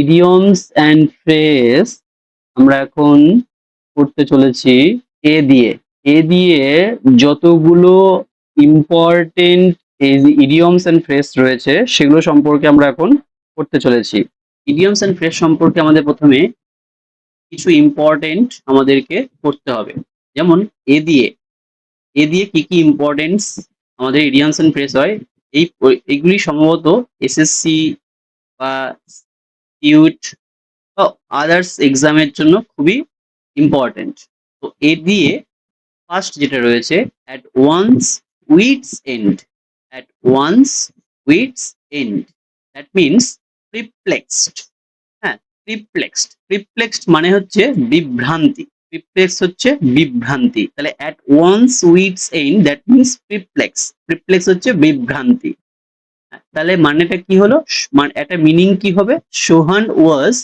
Idioms and phrase আমরা এখন করতে চলেছি এ দিয়ে। এ দিয়ে যতগুলো ইম্পর্টেন্ট ইডিয়মস অ্যান্ড ফ্রেজ রয়েছে, সেগুলো সম্পর্কে আমরা এখন করতে চলেছি। ইডিয়মস অ্যান্ড ফ্রেজ সম্পর্কে আমাদের প্রথমে কিছু ইম্পর্টেন্ট আমাদেরকে করতে হবে। যেমন এ দিয়ে। এ দিয়ে কি কি ইম্পর্টেন্স আমাদের ইডিয়মস অ্যান্ড ফ্রেজ হয়? এই, এইগুলি সম্ভবত এসএসসি বা ইউট বা আদার্স এক্সামের জন্য খুবই ইম্পর্টেন্ট তো এ দিয়ে ফার্স্ট যেটা রয়েছে at one's wits end at one's wits end that means perplexed হ্যাঁ প্রিপ্লেক্সড প্রিপ্লেক্সড মানে হচ্ছে বিভ্রান্তি প্রিপ্লেক্স হচ্ছে বিভ্রান্তি, তাহলে at one's wits end that means perplex perplex হচ্ছে বিভ্রান্তি। তাহলে মানেটা কি হলো? মানে একটা মিনিং কি হবে? Sohan was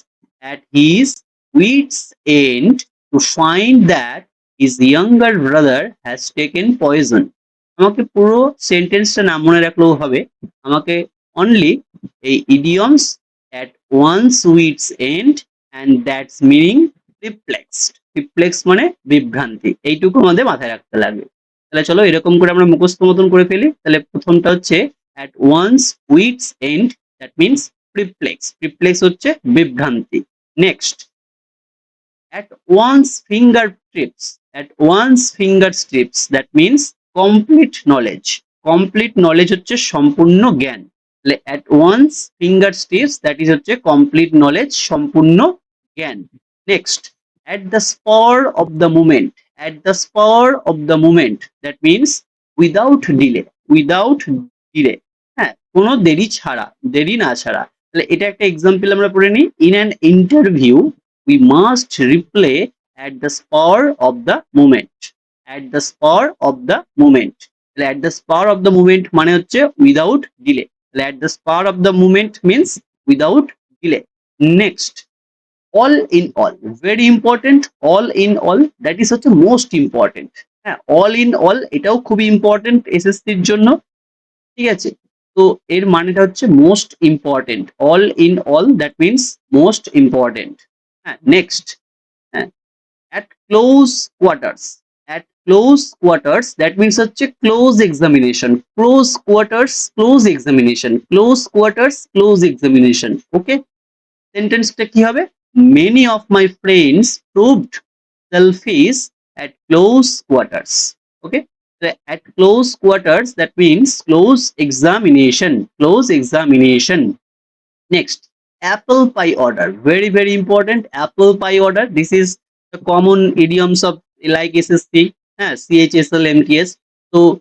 at his wits end to find that his younger brother has taken poison. আমাকে পুরো সেন্টেন্সটা না মনে রাখলেও হবে। আমাকে অনলি এই idioms at one's wits end and that's meaning perplexed. Perplex মানে বিভ্রান্তি। এইটুকু আমাদের মাথায় রাখতে লাগবে। তাহলে চলো এরকম করে আমরা মুখস্থ মতন করে ফেলি। তাহলে প্রথমটা হচ্ছে at one's wits end that means perplex perplex হচ্ছে বিভ্রান্তি next at one's fingertips at one's fingertips that means complete knowledge complete knowledge হচ্ছে সম্পূর্ণ জ্ঞান তাহলে at one's fingertips that is হচ্ছে complete knowledge সম্পূর্ণ জ্ঞান at the spur of the moment at the spur of the moment that means without delay without delay হ্যাঁ কোনো দেরি ছাড়া, দেরি না ছাড়া। তাহলে এটা একটা এক্সাম্পল আমরা পড়ে নিই। In an interview we must reply at the spur of the moment at the spur of the moment তাহলে at the spur of the moment মানে হচ্ছে উইদাউট ডিলে তাহলে at the spur of the moment means without delay next all in all very important all in all that is হচ্ছে most important হ্যাঁ all in all এটাও খুবই important এসএসসির জন্য। ঠিক আছে? তো এর মানেটা হচ্ছে most important all in all that means most important হ্যাঁ নেক্সট হ্যাঁ at close quarters at close quarters that means হচ্ছে close examination close quarters close examination close quarters close examination okay সেন্টেন্সটা কি হবে? Many of my friends proved selfish at close quarters okay at close quarters that means close examination close examination. Next apple pie order. Very very important apple pie order. This is the common idioms of like ssc uh, chsl mts so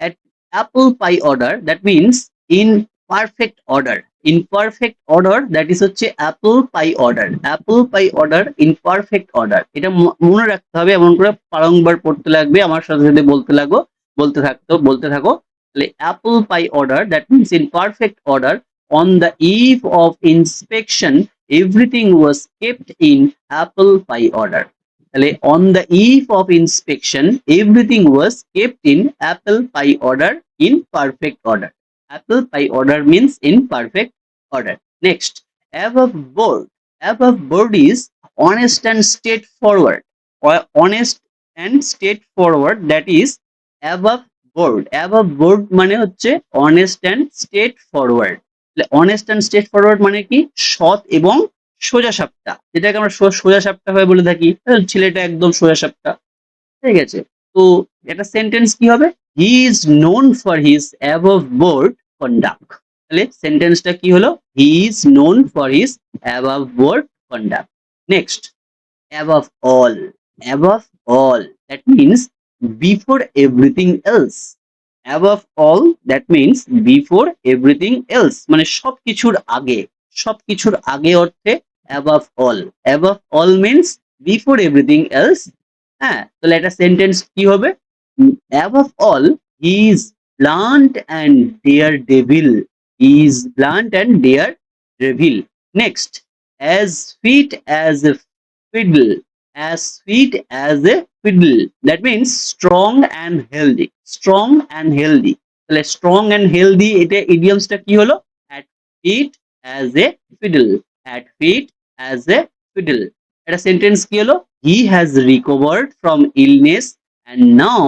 at apple pie order that means in perfect order perfect order, that is হচ্ছে apple pie order apple pie order perfect order, এটা মনে রাখতে হবে, এমন করে বারংবার পড়তে লাগবে, আমার সাথে সাথে বলতে লাগো, বলতে থাকতো, বলতে থাকো, তাহলে apple pie order that means in perfect order on the eve of inspection everything was kept in apple pie order তাহলে on the eve of inspection everything was kept in apple pie order in perfect order apple pie order means in perfect order next above board above board is honest and straightforward or honest and straightforward that is above board above board মানে হচ্ছে honest and straightforward honest and straightforward মানে কি সৎ এবং সোজা সাপটা যেটাকে আমরা সোজা সাপটা হয়ে বলে থাকি ছেলেটা একদম সোজা সাপটা ঠিক আছে তো একটা সেন্টেন্স কি হবে? He is known for his above board conduct তাহলে সেন্টেন্সটা কি হলো? He is known for his above board conduct next above all above all that means before everything else above all that means before everything else মানে সবকিছুর আগে সবকিছুর আগে অর্থে above all above all means before everything else হ্যাঁ তাহলে একটা sentence কি হবে? He is blunt and daredevil he is blunt and daredevil next as fit as a fiddle as fit as a fiddle that means strong and healthy strong and healthy তাহলে strong and healthy এটা ইডিয়মসটা কি হলো at fit as a fiddle at feet as a fiddle এটা sentence কি হলো he has recovered from illness and now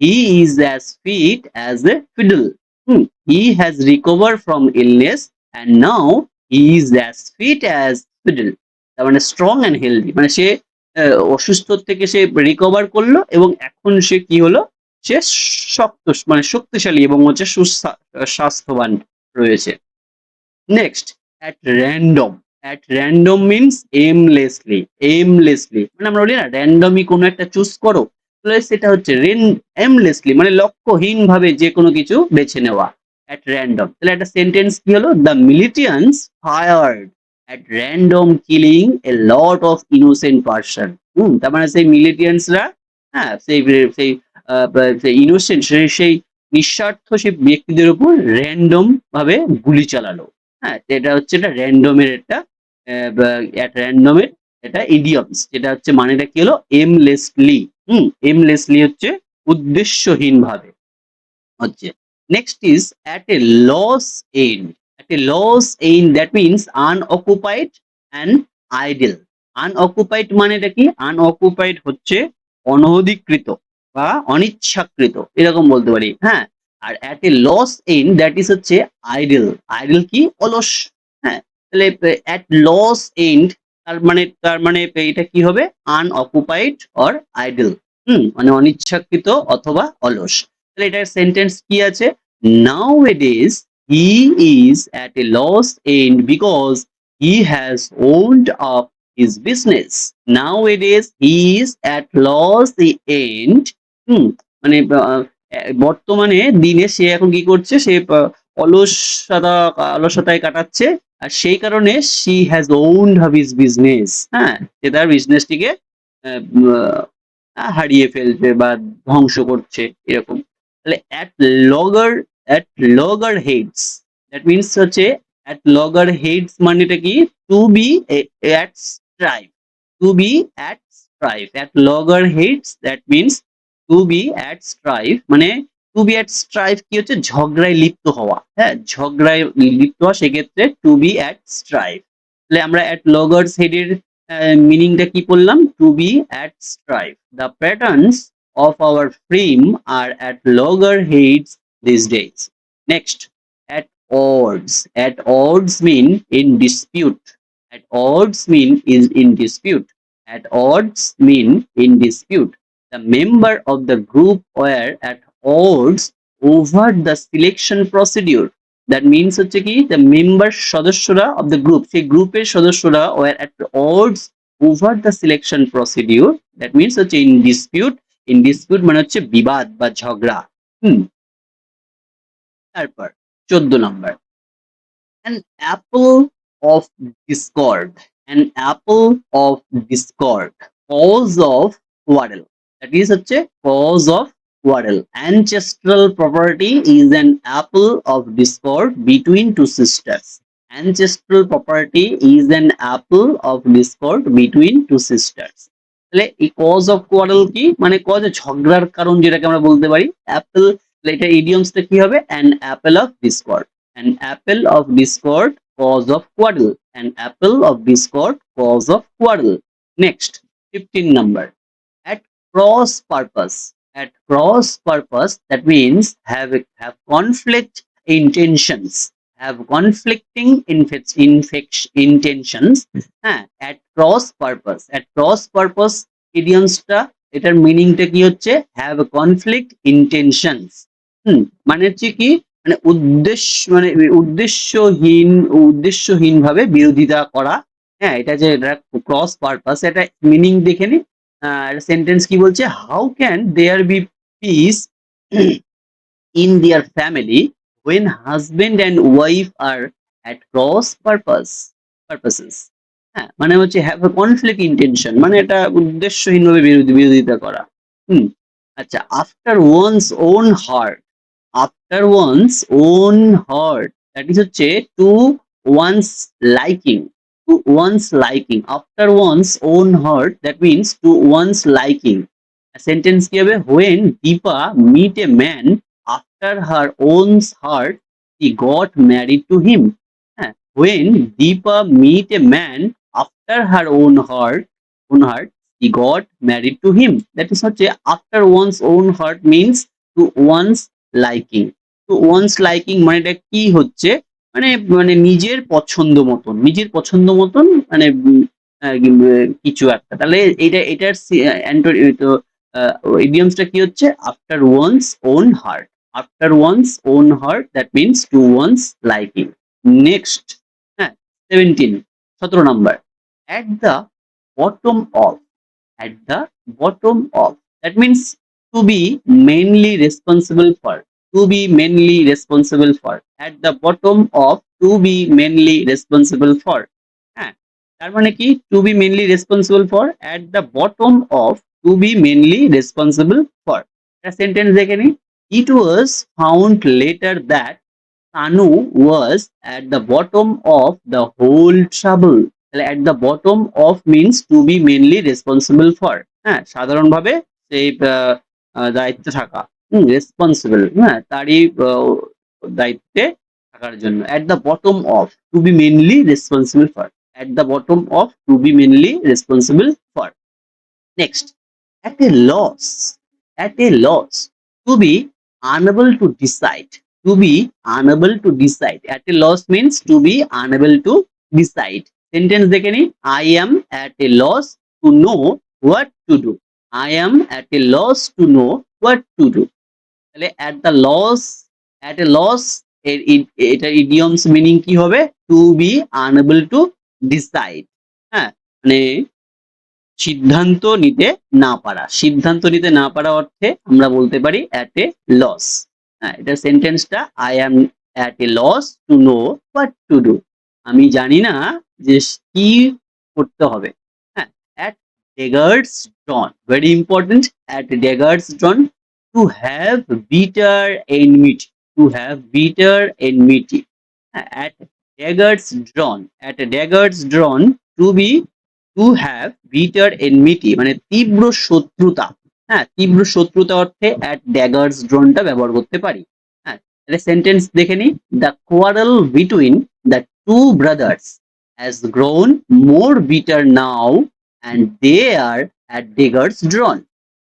he is as fit as a fiddle hmm he has recover from illness and now he is as fit as fiddle তার মানে strong and healthy মানে সে অসুস্থ থেকে সে recover করল এবং এখন সে কি হলো? সে শক্ত মানে শক্তিশালী এবং হচ্ছে সুস্থা- স্বাস্থ্যবান রয়েছে। Next at random at random means aimlessly aimlessly মানে আমরা বলি না র্যান্ডমই কোনো একটা চুজ করো। সেটা হচ্ছে রেন এমলেসলি মানে লক্ষ্যহীন ভাবে যে কোনো কিছু বেছে নেওয়া অ্যাট র্যান্ডম তাহলে একটা সেন্টেন্স কি হলো? The militants fired at random killing a lot of innocent person hmm, তার মানে সেই মিলিটিয়ান্সরা হ্যাঁ সেই সেই ইনোসেন্ট সেই নিঃস্বার্থ সেই ব্যক্তিদের উপর র্যান্ডম ভাবে গুলি চালালো। হ্যাঁ এটা হচ্ছে এটা র্যান্ডমের একটা র্যান্ডমের এটা ইডিয়মস যেটা হচ্ছে মানেটা কি হলো? এমলেসলি হুম এমলেসলি হচ্ছে উদ্দেশ্যহীন ভাবে। হচ্ছে next is at a loss end at a loss end that means unoccupied and idle unoccupied মানেটা কি? আনঅকুপাইড হচ্ছে অনধিকৃত বা অনিচ্ছাকৃত, এরকম বলতে পারি। হ্যাঁ আর at a loss and that is হচ্ছে আইডেল আইডেল কি? অলস। হ্যাঁ তাহলে অ্যাট লস এন্ড তার মানে তার মানে এটা কি হবে? আনঅকুপাইড অর আইডেল হুম মানে অনিচ্ছাকৃত অথবা অলস। তাহলে এটার সেন্টেন্স কি আছে? Nowadays he is at a loss end because he has wound up his business nowadays he is at loss end hmm মানে বর্তমানে দিনে সে এখন কি করছে? সে অলসতা, অলসতায় কাটাচ্ছে। আর সেই কারণে she has wound up his business হ্যাঁ? সে তার বিজনেসটিকে হারিয়ে ফেলছে বা ধ্বংস করছে, এরকম। তাহলে at logger at loggerheads that means হচ্ছে অ্যাট লগার হেডস মানেটা কি? To be at strive to be at strive at loggerheads that means to be at strive মানে টু বি এট স্ট্রাইফ কি হচ্ছে? ঝগড়ায় লিপ্ত হওয়া। হ্যাঁ ঝগড়ায় লিপ্ত হওয়া সেক্ষেত্রে টু বি এট স্ট্রাইফ তাহলে আমরা এট লগার্স হেড এর মিনিংটা কি করলাম to be at strife the partners of our firm are at loggerheads these days next at odds at odds mean in dispute at odds mean is in dispute at odds mean in dispute the member of the group were at odds over the selection procedure. That means হচ্ছে কি the member সদস্যরা of the group সেই গ্রুপের সদস্যরা were at odds over the selection procedure. That means হচ্ছে in dispute in dispute মানে হচ্ছে বিবাদ বা ঝগড়া হুম তারপর চোদ্দ নম্বর an apple of discord an apple of discord cause of quarrel that is হচ্ছে cause of quarrel ancestral property is an apple of discord between two sisters ancestral property is an apple of discord between two sisters. তাহলে এই cause of quarrel কি? মানে cause ঝগড়ার কারণ যেটাকে আমরা বলতে পারি। অ্যাপেল এটা ইডিয়মসটা কি হবে? An apple of discord an apple of discord cause of quarrel an apple of discord cause of quarrel next fifteen number at cross purpose at cross purpose that means have have conflict intentions have conflicting infec- infec- intentions হ্যাঁ at cross purpose at cross purpose ইডিয়মসটা এটার মিনিংটা কি হচ্ছে have conflict intentions হুম মানে হচ্ছে কি মানে উদ্দেশ্য মানে উদ্দেশ্যহীন উদ্দেশ্যহীন ভাবে বিরোধিতা করা হ্যাঁ এটা যে ক্রস পারপাস এটা মিনিং দেখে নি সেন্টেন্স কি বলছে? How can there be peace in their family when husband and wife are at cross purpose, purposes? হ্যাঁ মানে হচ্ছে হ্যাভ এ কনফ্লিক্ট ইন্টেনশন মানে এটা উদ্দেশ্যহীনভাবে বিরোধী, বিরোধিতা করা। হুম আচ্ছা after one's own heart after one's own heart that is হচ্ছে to one's liking to one's liking after one's own heart that means to one's liking sentence কি হবে when Deepa meet a man after her owns heart he got married to him হ্যাঁ when Deepa meet a man after her own heart, own heart, he got married to him. That is হচ্ছে after one's own heart means to one's liking. To one's liking মানেটা কি হচ্ছে মানে মানে নিজের পছন্দ মতন, নিজের পছন্দ মতন মানে কিছু একটা। তাহলে এটা এটার তো ইডিয়ামসটা কি হচ্ছে? After one's own heart after one's own heart that means to one's liking next হ্যাঁ সেভেন্টিন সতেরো number at the bottom of at the bottom of that means to be mainly responsible for to be mainly responsible for at the bottom of to be mainly responsible for হ্যাঁ তার মানে কি? To be mainly responsible for at the bottom of to be mainly responsible for একটা sentence দেখে নি। It was found later that Tanu was at the bottom of the whole trouble. তাহলে at the bottom of means to be mainly responsible for. হ্যাঁ সাধারণভাবে সেই দায়িত্বে থাকা। Responsible হ্যাঁ তারই দায়িত্বে থাকার জন্য at the bottom of to be mainly responsible for. At the bottom of to be mainly responsible for. Next, at a loss. At a loss. To be unable to decide. To be unable to decide. At a loss means to be unable to decide. Sentence দেখে নি I am at a loss to know what to do. I am at a loss to know what to do. তাহলে at the loss, at a loss, এর এটা idioms meaning কি হবে? To be unable to decide হ্যাঁ? মানে সিদ্ধান্ত নিতে না পারা। সিদ্ধান্ত নিতে না পারা অর্থে আমরা বলতে পারি অ্যাট এ লস হ্যাঁ? এটা সেন্টেন্সটা I am at a loss to know what to do আমি জানি না যে কি করতে হবে হ্যাঁ? At daggers drawn very important at daggers drawn to have bitter enmity to have bitter enmity at daggers drawn at daggers drawn to be to have bitter enmity মানে তীব্র শত্রুতা। হ্যাঁ তীব্র শত্রুতা অর্থে অ্যাট ড্যাগার্স ড্রোনটা ব্যবহার করতে পারি। হ্যাঁ তাহলে সেন্টেন্স দেখে নি the quarrel between the two brothers has grown more bitter now and they are at daggers drawn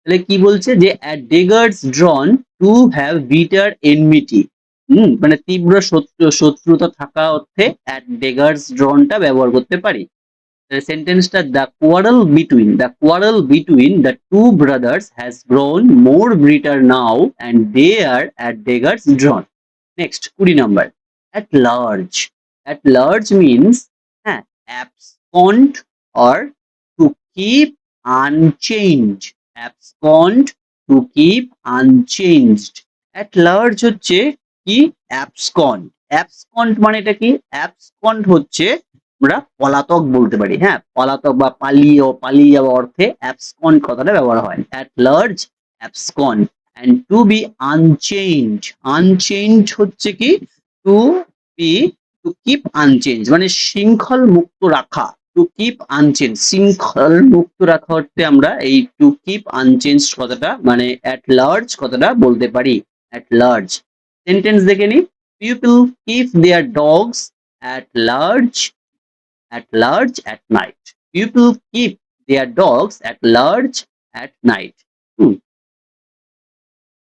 তাহলে কি বলছে যে at daggers drawn to have bitter enmity hmm মানে তীব্র শত্রুতা থাকা অর্থে অ্যাডেগার্স ড্রনটা ব্যবহার করতে পারি। সেন্টেন্সটা the quarrel between the quarrel between the two brothers has grown more bitter now and they are at daggers drawn next কুড়ি number at large at large means হ্যাঁ abscond R to keep unchange abscond to keep unchanged at large হচ্ছে কি? abscond abscond মানে এটা কি? abscond হচ্ছে আমরা পলাতক বলতে পারি হ্যাঁ? পলাতক বা পালিয়ে পালিয়ে যাওয়া অর্থে অ্যাবসকন কথাটা ব্যবহার হয়। At large abscond and to be unchange unchange হচ্ছে কি? To be to keep unchange মানে শৃঙ্খল মুক্ত রাখা। টু কিপ আনচেঞ্জ শৃঙ্খল মুক্ত রাখা অর্থে আমরা এই টু কিপ আনচেঞ্জ কথাটা মানে অ্যাট লার্জ কথাটা বলতে পারি অ্যাট লার্জ সেন্টেন্স দেখে নি people keep their dogs at large at large at night People keep their dogs at large at night.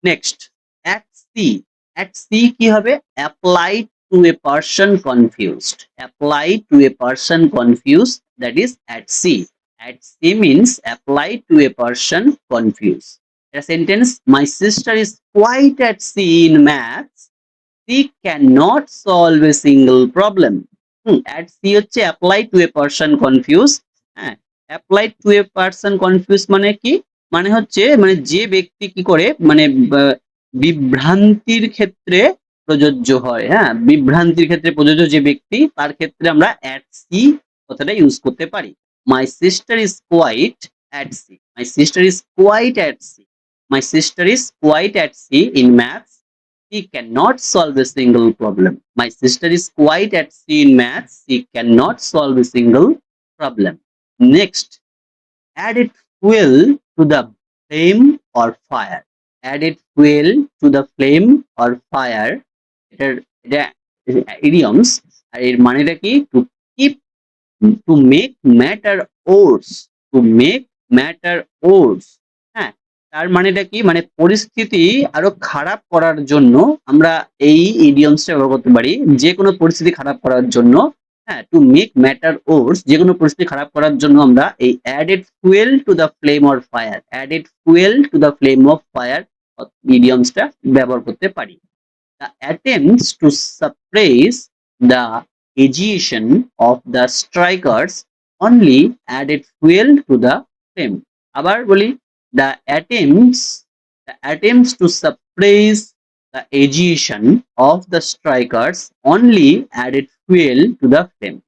Next, at sea. At sea কি হবে? Apply to a person confused. Apply to a person confused. That is at sea. At sea means apply to a person confused. A sentence, my sister is quite at sea in maths. She cannot solve a single problem. At sea হচ্ছে apply to a person confuse হ্যাঁ apply to a person confuse মানে কি মানে হচ্ছে মানে যে ব্যক্তি কি করে মানে বিভ্রান্তির ক্ষেত্রে প্রযোজ্য হয় হ্যাঁ? বিভ্রান্তির ক্ষেত্রে প্রযোজ্য যে ব্যক্তি, তার ক্ষেত্রে আমরা অ্যাট সি কথাটা ইউজ করতে পারি। My sister is quite at sea my sister is quite at sea my sister is quite at sea in maths she can not solve a single problem my sister is quite at sea in maths she can not solve a single problem next added fuel to the flame or fire added fuel to the flame or fire এটার আর এর মানেটা কি? To keep to make matter worse to make matter worse হ্যাঁ? তার মানেটা কি? মানে পরিস্থিতি আরও খারাপ করার জন্য আমরা এই ইডিয়মসটা ব্যবহার করতে পারি। যে কোনো পরিস্থিতি খারাপ করার জন্য হ্যাঁ টু মেক ম্যাটার ওর্স যে কোনো পরিস্থিতি খারাপ করার জন্য আমরা এই added fuel to the flame or fire added fuel to the flame of fire ইডিয়মসটা ব্যবহার করতে পারি। The attempts to suppress the agitation of the strikers only added fuel to the flame আবার বলি the attempts the attempts to suppress the agitation of the strikers only added fuel to the flame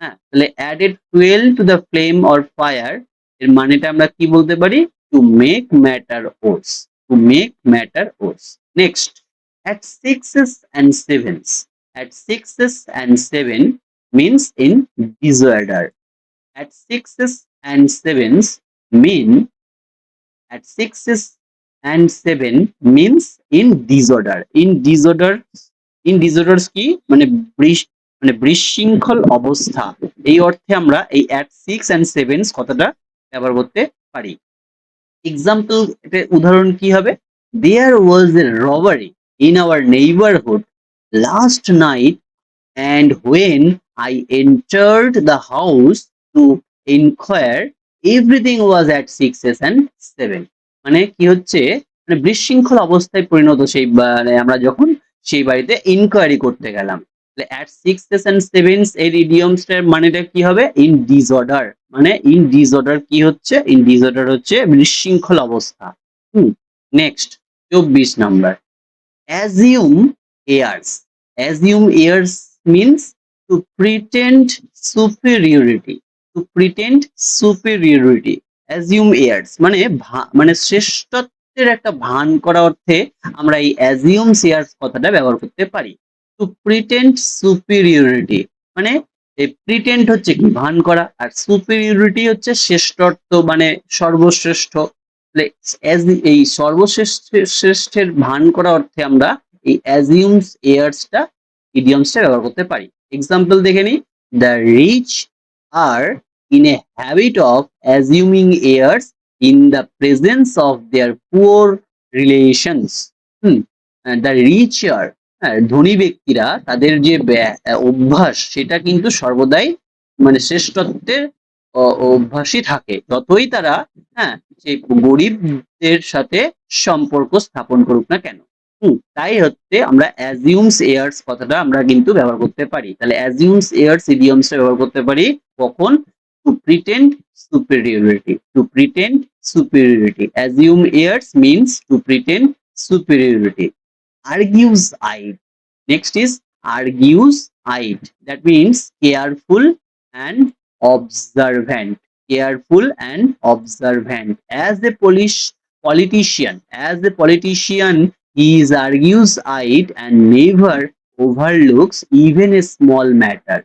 হ্যাঁ তাহলে added fuel to the flame or fire এর মানেটা আমরা কি বলতে পারি to make matter worse to make matter worse next at sixes and sevens at sixes and seven means in disorder. At sixes and sevens mean at sixes and seven means in disorder. In disorder, in disorders কি মানে বৃষ- মানে বিশৃঙ্খল অবস্থা এই অর্থে আমরা এই at six and sevens কথাটা ব্যবহার করতে পারি এক্সাম্পল এটা উদাহরণ কি হবে there was a robbery in our neighbourhood last night and when I entered the house to inquire, everything was at sixes and seven. মানে কি হচ্ছে? মানে বিশৃঙ্খল অবস্থায় পরিণত সেই মানে আমরা যখন সেই বাড়িতে ইনকোয়ারি করতে গেলাম অ্যাট সিক্সেস অ্যান্ড সেভেন্স এর ইডিয়মসটার মানেটা কি হবে? ইন ডিসঅর্ডার মানে ইন ডিসঅর্ডার কি হচ্ছে? ইন ডিসঅর্ডার হচ্ছে বিশৃঙ্খল অবস্থা। হুম নেক্সট চব্বিশ number assume airs assume ears means to pretend superiority to pretend superiority assume ears মানে মানে শ্রেষ্ঠত্বের একটা ভান করা অর্থে আমরা এই assume ears কথাটা ব্যবহার করতে পারি to pretend superiority মানে এই প্রিটেন্ড হচ্ছে কি ভান করা আর সুপিরিয়রিটি হচ্ছে শ্রেষ্ঠত্ব মানে সর্বশ্রেষ্ঠ as- এই সর্বশ্রেষ্ঠ শ্রেষ্ঠের ভান করা অর্থে আমরা এই অ্যাজিউমস এয়ার্সটা ইডিয়মসটা ব্যবহার করতে পারি। এক্সাম্পল দেখে নিই the rich are in a habit of assuming airs in the presence of their poor relations hmm the rich are ধনী ব্যক্তিরা তাদের যে অভ্যাস সেটা কিন্তু সর্বদাই মানে শ্রেষ্ঠত্বের অভ্যাসই থাকে। যতই তারা হ্যাঁ সেই গরিবদের সাথে সম্পর্ক স্থাপন করুক না কেন। তাই হচ্ছে আমরা অ্যাজিউমস এয়ার্স কথাটা আমরা কিন্তু ব্যবহার করতে পারি। তাহলে অ্যাজিউমস এয়ার্স ইডিয়মসটা ব্যবহার করতে পারি কখন? To pretend superiority to pretend superiority assume airs means to pretend superiority argues eyed next is argues eyed that means careful and observant, careful and observant. As a polish, politician, as a politician, he is argues eyed and never overlooks even a small matter.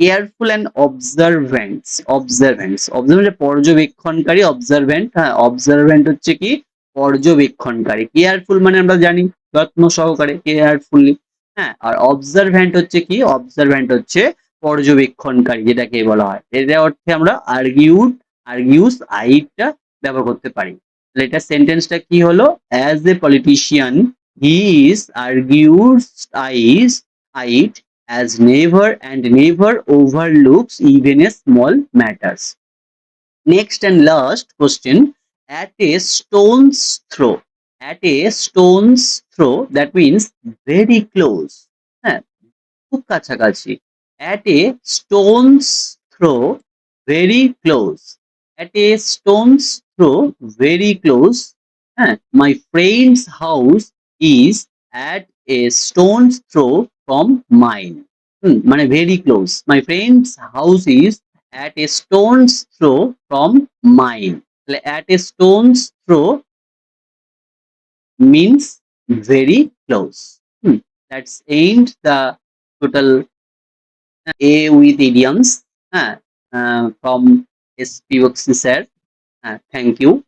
Careful and observants observants observant পর্যবেক্ষণকারী observant হ্যাঁ observant হচ্ছে কি? পর্যবেক্ষণকারী। Careful মানে আমরা জানি, যত্ন সহকারে carefully হ্যাঁ আর অবজারভ্যান্ট হচ্ছে কি? অবজারভ্যান্ট হচ্ছে পর্যবেক্ষণকারী, যেটাকে বলা হয়। এটা অর্থে আমরা আর্গিউড আর্গিউস আইটা ব্যবহার করতে পারি। তাহলে এটা সেন্টেন্সটা কি হলো? As a politician he is argus eyes eyed as never and never overlooks even a small matters next and last question at a stone's throw at a stone's throw that means very close হ্যাঁ খুব কাছাকাছি। at a stone's throw very close. At a stone's throw very close. And my friend's house is at a stone's throw from mine. Hmm, very close. My friend's house is at a stone's throw from mine. At a stone's throw means very close. Hmm, that's aimed the total a with idioms. Uh, from spbox itself uh, ah, thank you.